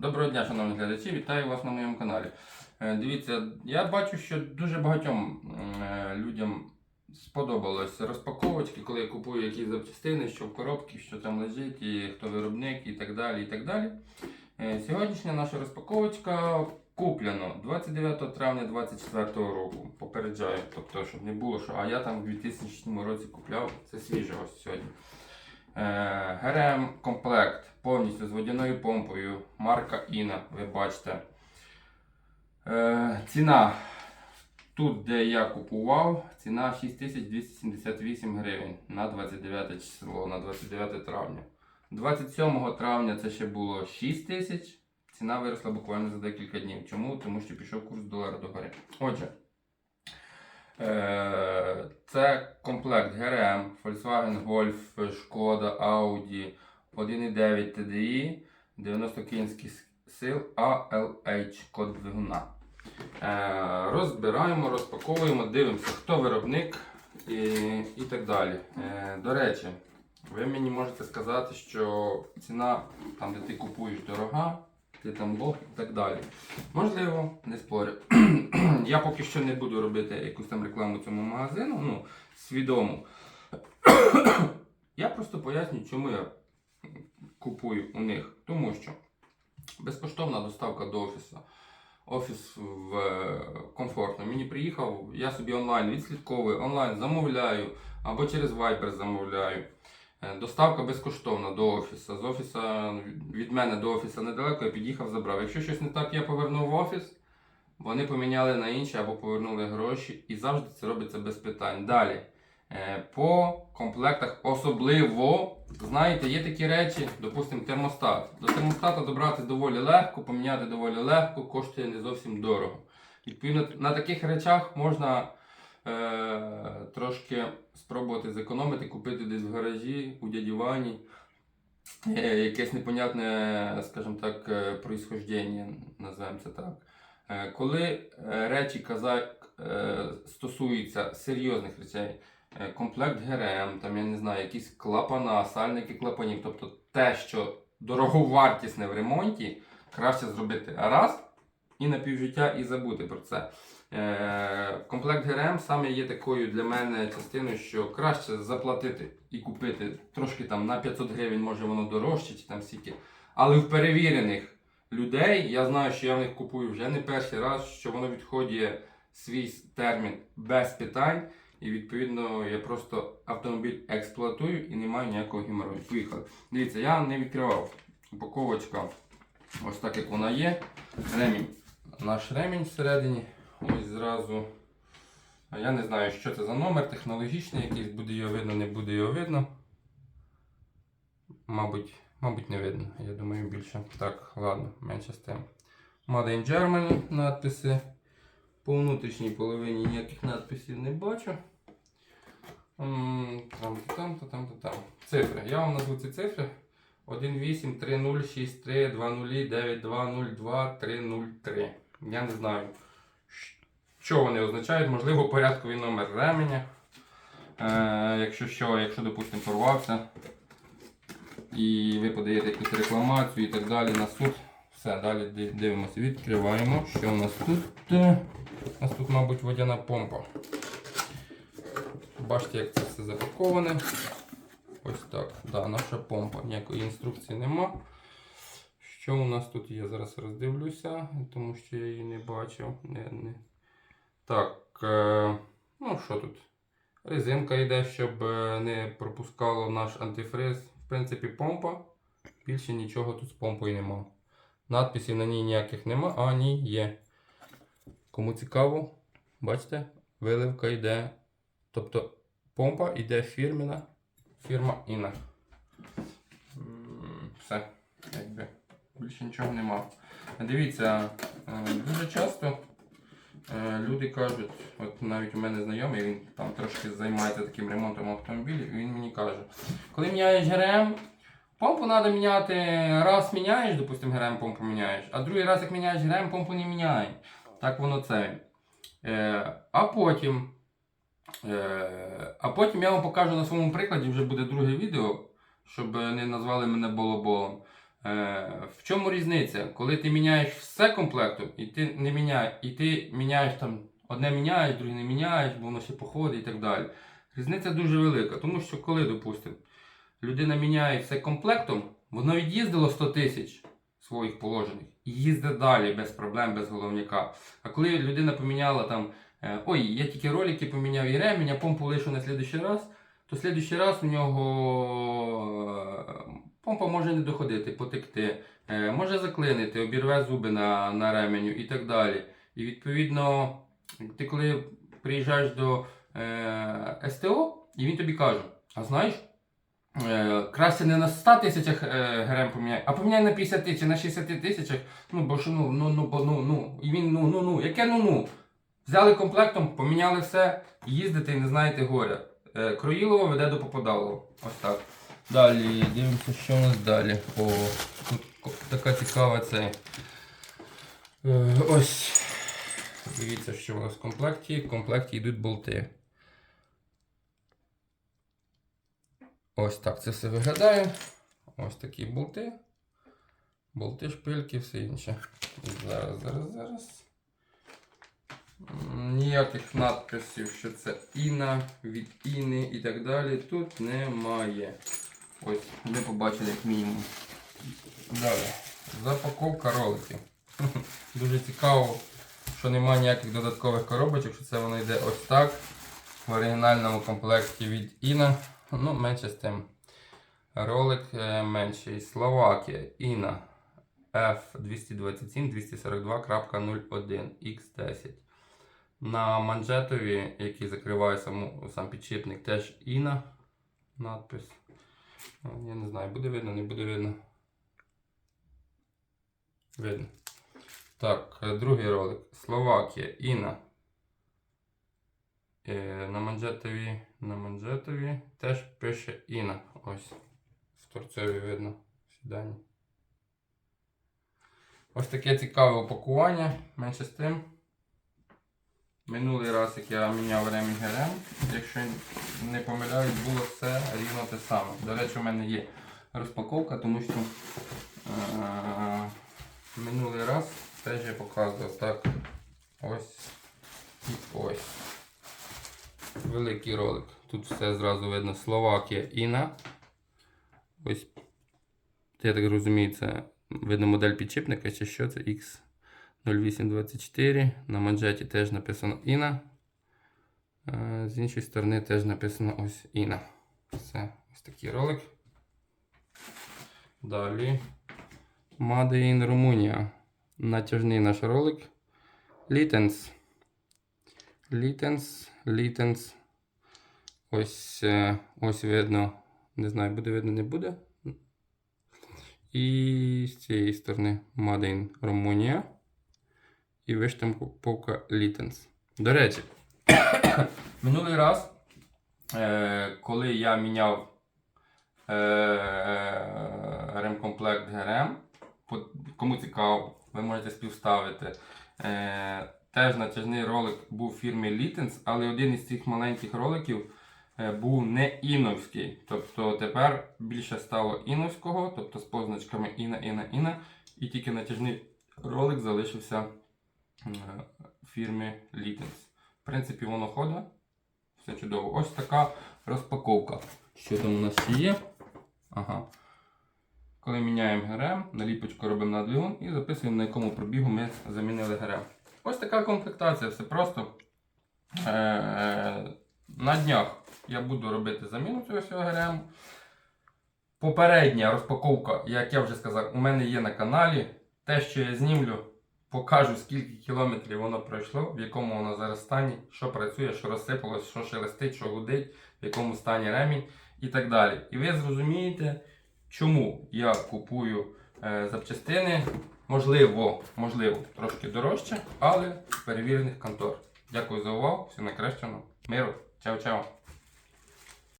Доброго дня, шановні глядачі, вітаю вас на моєму каналі. Е, Дивіться, я бачу, що дуже багатьом е, людям сподобалось розпаковочки, коли я купую якісь запчастини, що в коробці, що там лежить, і хто виробник, і так далі. і так далі. Е, Сьогоднішня наша розпаковочка куплено 29 травня 2024 року. Попереджаю, тобто, щоб не було, що а я там в 2000 році купляв. Це свіже ось сьогодні. ГРМ комплект повністю з водяною помпою, марка Іна, ви бачите. Е, ціна тут, де я купував, ціна 6278 гривень на 29 число, на 29 травня. 27 травня це ще було 6 тисяч. Ціна виросла буквально за декілька днів. Чому? Тому що пішов курс долара до гори. Отже, Е, Це комплект ГРМ, Volkswagen Golf, Шкода, Audi 1.9 TDI, 90 кінських сил ALH код двигуна. Е, Розбираємо, розпаковуємо, дивимося, хто виробник і, і так далі. Е, До речі, ви мені можете сказати, що ціна там, де ти купуєш, дорога, ти там Бог і так далі. Можливо, не спорю. Я поки що не буду робити якусь там рекламу цьому магазину, ну, свідому. Я просто поясню, чому я купую у них. Тому що безкоштовна доставка до офісу. Офіс в е, комфортно. Мені приїхав, я собі онлайн відслідковую, онлайн замовляю або через Viber замовляю. Е, Доставка безкоштовна до офісу. З офісу від мене до офісу недалеко, я під'їхав, забрав. Якщо щось не так, я повернув в офіс. Вони поміняли на інші або повернули гроші, і завжди це робиться без питань. Далі. Е, По комплектах особливо, знаєте, є такі речі, допустимо, термостат. До термостата добратися доволі легко, поміняти доволі легко, коштує не зовсім дорого. Відповідно, на таких речах можна е, трошки спробувати зекономити, купити десь в гаражі, у дяді Вані. Е, якесь непонятне, скажімо так, е, происхождення, називаємо це так. Е, Коли речі казак е, стосуються серйозних речей, комплект ГРМ, там я не знаю, якісь клапана, сальники клапанів, тобто те, що дороговартісне в ремонті, краще зробити раз і на півжиття і забути про це. Е, Комплект ГРМ саме є такою для мене частиною, що краще заплатити і купити трошки там на 500 гривень, може воно дорожче чи там стільки. Але в перевірених людей, я знаю, що я в них купую вже не перший раз, що воно відходить свій термін без питань. І відповідно я просто автомобіль експлуатую і не маю ніякого геморрою. Поїхали. Дивіться, я не відкривав упаковочка ось так, як вона є. Ремінь. Наш ремінь всередині. Ось зразу. Я не знаю, що це за номер, технологічний якийсь, буде його видно, не буде його видно. Мабуть, мабуть, не видно. Я думаю, більше. Так, ладно, менше з тим. Made in Germany надписи. По внутрішній половині ніяких надписів не бачу. М, Там, там, там. Цифри. Я вам назву ці цифри. 183063209202303. Я не знаю, що вони означають. Можливо, порядковий номер ременя. Е, якщо що, якщо, допустимо, порвався. І ви подаєте якусь рекламацію і так далі на суд. Все, далі дивимося, відкриваємо. Що у нас тут? У нас тут, мабуть, водяна помпа. Бачите, як це все запаковане. Ось так. Да, наша помпа. Ніякої інструкції нема. Що у нас тут є? Зараз роздивлюся, тому що я її не бачив. Не, не. Так, е, ну що тут? Резинка йде, щоб е, не пропускало наш антифриз. В принципі, помпа. Більше нічого тут з помпою нема. Надписів на ній ніяких нема, а ні є. Кому цікаво, бачите, виливка йде. Тобто помпа йде фірмена, фірма Іна. Все, якби. Більше нічого нема. Дивіться, е, дуже часто е, люди кажуть, от навіть у мене знайомий, він там трошки займається таким ремонтом автомобілів, і він мені каже, коли міняєш ГРМ, помпу треба міняти, раз міняєш, допустимо, ГРМ помпу міняєш, а другий раз, як міняєш ГРМ, помпу не міняє. Так воно це. Е, а потім. Е, а потім я вам покажу на своєму прикладі, вже буде друге відео, щоб не назвали мене болоболом. Е, в чому різниця? Коли ти міняєш все комплектом, і ти не міняєш, і ти міняєш там одне міняєш, друге не міняєш, бо воно ще походить і так далі. Різниця дуже велика, тому що коли, допустимо, людина міняє все комплектом, воно від'їздило 100 тисяч своїх положених і їздить далі без проблем, без головняка. А коли людина поміняла там, е, ой, я тільки ролики поміняв і ремінь, а помпу лишу на слідуючий раз, то слідуючий раз у нього е, помпа може не доходити, потекти, е, може заклинити, обірве зуби на, на ременю і так далі. І відповідно, ти коли приїжджаєш до е, СТО, і він тобі каже: а знаєш, краще не на 100 тисячах е, грем поміняй, а поміняй на 50 тисяч, на 60 тисячах. Ну, бо що ну, ну, ну, бо ну, ну. І він ну, ну, ну, яке ну, ну. Взяли комплектом, поміняли все, їздите і не знаєте горя. Е, Кроїлово веде до Попадалого. Ось так. Далі дивимося, що у нас далі. О, тут така цікава цей. Е, ось. Дивіться, що у нас в комплекті. В комплекті йдуть болти. Ось так це все виглядає. Ось такі болти. Болти, шпильки, все інше. Зараз, зараз, зараз. Ніяких надписів, що це Іна, від Іни і так далі. Тут немає. Ось, ви побачили як мінімум. Далі. Запаковка роликів. Дуже цікаво, що немає ніяких додаткових коробочок, що це воно йде ось так. В оригінальному комплекті від Іна. Ну, менше з тим. Ролик е, менший. Словакія. Іна F227 242.01 X10. На манжетові, який закриває саму, сам підшипник, теж Іна. Надпис. Ну, Я не знаю, буде видно, не буде видно. Видно. Так, е, другий ролик. Словакія, Іна. Е, на манжетові, на манжетові теж пише Іна. Ось. В торцеві видно сідання. Ось таке цікаве упакування. Менше з тим. Минулий раз, як я міняв ремінь ГРМ, якщо не помиляюсь, було все рівно те саме. До речі, у мене є розпаковка, тому що е- минулий раз теж я показував так. Ось і ось. Великий ролик. Тут все зразу видно. Словакія Іна. Ось. Я так розумію, це видно модель підчіпника чи що це X0824. На манжеті теж написано Іна. Е, З іншої сторони теж написано ось Іна. Все, ось такий ролик. Далі. Made in Румунія. Натяжний наш ролик. Літенс. Літенс, літенс. Ось, е, ось видно. Не знаю, буде видно, не буде. І з цієї сторони Made in Румунія. І виштамповка Літенс. До речі, минулий раз, е, коли я міняв е, ремкомплект ГРМ, кому цікаво, ви можете співставити. Теж натяжний ролик був фірми Litens, але один із цих маленьких роликів е, був не іновський. Тобто тепер більше стало іновського, тобто з позначками Іна, Іна, Іна. І тільки натяжний ролик залишився е, фірми Litens. В принципі, воно ходить. Все чудово. Ось така розпаковка. Що там у нас є? Ага. Коли міняємо ГРМ, наліпочку робимо на двигун і записуємо, на якому пробігу ми замінили ГРМ. Ось така комплектація, все просто. Е, на днях я буду робити заміну цього всього ГРМ. Попередня розпаковка, як я вже сказав, у мене є на каналі. Те, що я знімлю, покажу, скільки кілометрів воно пройшло, в якому воно зараз стані, що працює, що розсипалось, що шелестить, що гудить, в якому стані ремінь і так далі. І ви зрозумієте, чому я купую е, запчастини, можливо, можливо, трошки дорожче, але перевірених контор. Дякую за увагу, всім найкращого, миру, чао-чао!